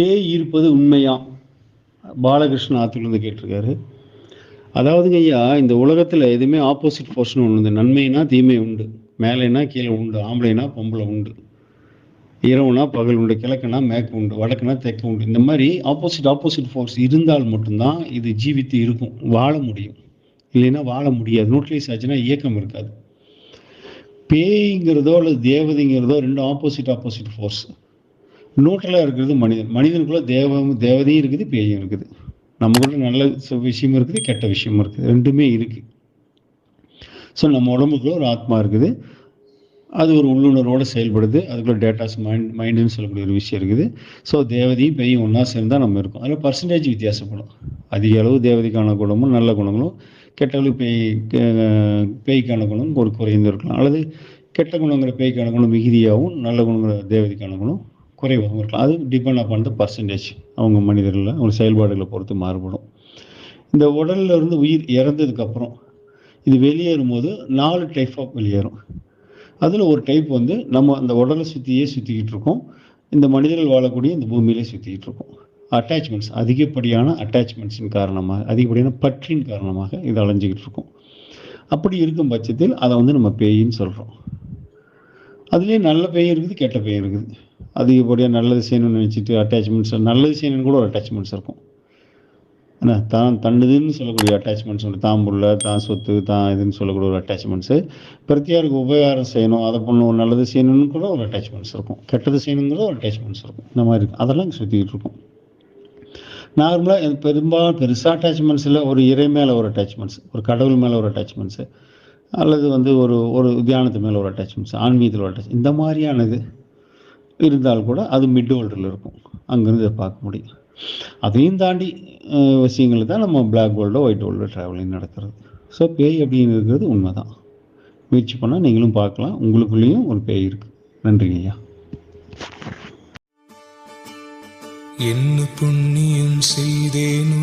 பேய் இருப்பது உண்மையா? பாலகிருஷ்ணன் ஆத்திலிருந்து கேட்டிருக்காரு. அதாவதுங்க ஐயா இந்த உலகத்தில் எதுவுமே ஆப்போசிட் ஃபோர்ஸ்னு ஒன்று உண்டு. நன்மைனா தீமை உண்டு. மேலேனா கீழே உண்டு. ஆம்பளைனா பொம்பளை உண்டு. இரவுனா பகல் உண்டு. கிழக்குனா மேற்கு உண்டு. வடக்குனா தெற்கு உண்டு. இந்த மாதிரி ஆப்போசிட் ஆப்போசிட் ஃபோர்ஸ் இருந்தால் மட்டும்தான் இது ஜீவித்து இருக்கும். வாழ முடியும். இல்லைன்னா வாழ முடியாது. நியூட்ரலைஸ் ஆச்சுன்னா இயக்கம் இருக்காது. பேய்ங்கிறதோ அல்லது தேவதைங்கிறதோ ரெண்டும் ஆப்போசிட் ஆப்போசிட் ஃபோர்ஸ் நியூட்ரலாக இருக்கிறது மனிதன். மனிதனுக்குள்ள தேவம் தேவதையும் இருக்குது பேயும் இருக்குது. நமக்குள்ள நல்ல விஷயமும் இருக்குது கெட்ட விஷயமும் இருக்குது. ரெண்டுமே இருக்குது ஸோ நம்ம உடம்புக்குள்ள ஒரு ஆத்மா இருக்குது. அது ஒரு உள்ளுணர்வோடு செயல்படுது. அதுக்குள்ள டேட்டாஸ் மைண்ட் மைண்டுன்னு சொல்லக்கூடிய ஒரு விஷயம் இருக்குது. ஸோ தேவதையும் பெய்யும் ஒன்றா சேர்ந்தால் நம்ம இருக்கும். அதில் பர்சன்டேஜ் வித்தியாசப்படும். அதிக அளவு தேவதைக்கான குணமும் நல்ல குணங்களும் கெட்ட அளவு பேய் பேய்க்கான குணம் ஒரு குறைந்து இருக்கலாம். அல்லது கெட்ட குணங்கிற பேய்க்கான குணம் மிகுதியாகவும் நல்ல குணங்கிற தேவதைக்கான குணம் குறைவாகவும் இருக்கலாம். அது டிபெண்ட் அப்பான் த பர்சன்டேஜ் அவங்க மனிதர்களில் அவங்க செயல்பாடுகளை பொறுத்து மாறுபடும். இந்த உடல்ல இருந்து உயிர் இறந்ததுக்கப்புறம் இது வெளியேறும் போது நாலு டைப் ஆஃப் வெளியேறும். அதில் ஒரு டைப் வந்து நம்ம அந்த உடலை சுற்றியே சுற்றிக்கிட்டு இருக்கோம். இந்த மனிதர்கள் வாழக்கூடிய இந்த பூமியிலே சுற்றிக்கிட்டு இருக்கோம். அட்டாச்மெண்ட்ஸ் அதிகப்படியான அட்டாச்மெண்ட்ஸின் காரணமாக அதிகப்படியான பற்றின் காரணமாக இது அலைஞ்சிக்கிட்டு இருக்கும். அப்படி இருக்கும் பட்சத்தில் அதை வந்து நம்ம பேயின்னு சொல்கிறோம் அதுலேயே நல்ல பெயர் இருக்குது கெட்ட பெயர் இருக்குது. அதிகப்படியாக நல்லது செய்யணும்னு நினச்சிட்டு அட்டாச்மெண்ட்ஸ் நல்லது செய்யணும்னு கூட ஒரு அட்டாச்மெண்ட்ஸ் இருக்கும். ஏன்னா தான் தன்னுதுன்னு சொல்லக்கூடிய அட்டாச்மெண்ட்ஸ் உண்டு தான் புள்ள தான் சொத்து தான் இதுன்னு சொல்லக்கூடிய ஒரு அட்டாச்மெண்ட்ஸு பிரத்தியாருக்கு உபகாரம் செய்யணும் அதை பண்ணும் நல்லது செய்யணும்னு கூட ஒரு அட்டாச்மெண்ட்ஸ் இருக்கும். கெட்டது செய்யணுங்கிற ஒரு அட்டாச்மெண்ட்ஸ் இருக்கும். இந்த மாதிரி இருக்கும். அதெல்லாம் இங்கே சுற்றிக்கிட்டு இருக்கும். நார்மலாக பெரும்பாலும் பெருசாக அட்டாச்மெண்ட்ஸ் இல்லை ஒரு இறை மேலே ஒரு அட்டாச்மெண்ட்ஸ் ஒரு கடவுள் மேலே ஒரு அட்டாச்மெண்ட்ஸு அல்லது வந்து ஒரு ஒரு தியானத்து மேலே ஒரு அட்டாச்மெண்ட்ஸ் ஆன்மீகத்தில் ஒரு அட்டாச் இந்த மாதிரியானது இருந்தால் கூட அது மிட் ஹோல்டரில் இருக்கும். அங்கேருந்து பார்க்க முடியும். அதையும் தாண்டி அஹ், விஷயங்களை தான் நம்ம பிளாக் ஹோல்டோ ஒயிட் ஹோல்டோ ட்ராவலிங் நடக்கிறது ஸோ பேய் அப்படின்னு இருக்கிறது உண்மை தான் முயற்சி பண்ணால் நீங்களும் பார்க்கலாம். உங்களுக்குள்ளேயும் ஒரு பேய் இருக்குது நன்றிங்க ஐயா. என்ன புண்ணியம் செய்தேனோ